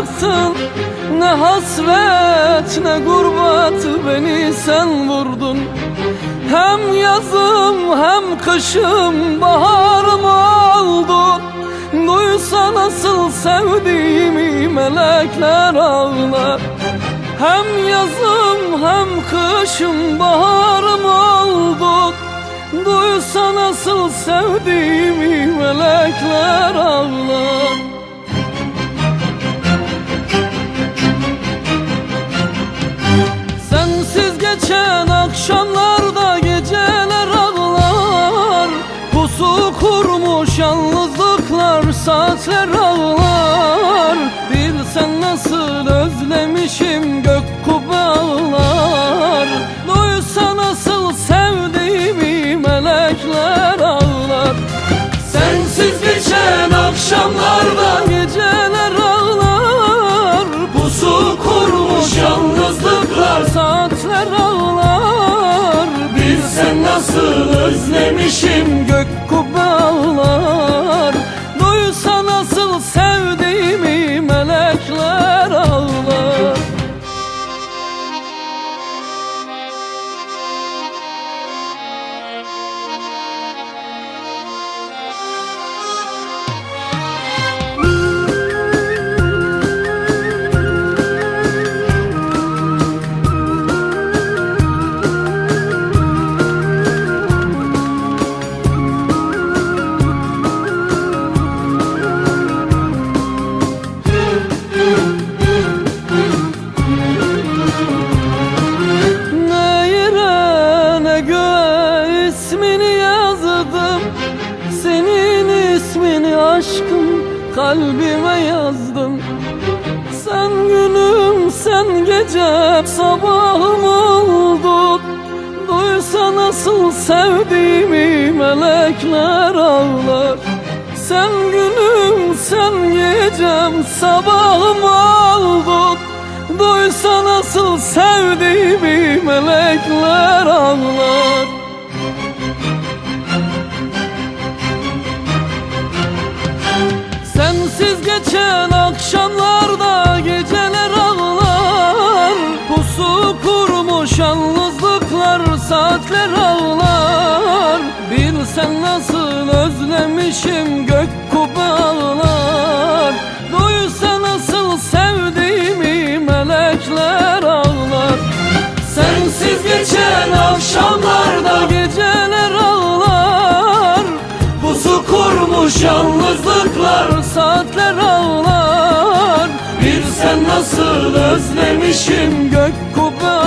bıraktın Ne hasret ne gurbet beni sen vurdun. Hem yazım hem kışım baharım oldun Duysa nasıl sevdiğimi melekler ağlar Hem yazım hem kışım baharım oldun Duysa nasıl sevdiğimi melekler ağlar Sensiz geçen akşamlarda geceler ağlar. Pusu kurmuş yalnızlıklar saatler ağlar. Bilsen nasıl özlemişim özlemişim gök kubbalar aşkım kalbime yazdım Sen günüm sen gecem sabahım oldun Duysa nasıl sevdiğimi melekler ağlar. Sen günüm sen gecem sabahım oldun Duysa nasıl sevdiğimi melekler ağlar saatler ağlar Bilsen nasıl özlemişim gök kubbalar Duysa nasıl sevdiğimi melekler ağlar Sensiz geçen akşamlarda geceler ağlar Pusu kurmuş yalnızlıklar saatler ağlar Bilsen nasıl özlemişim gök kubbe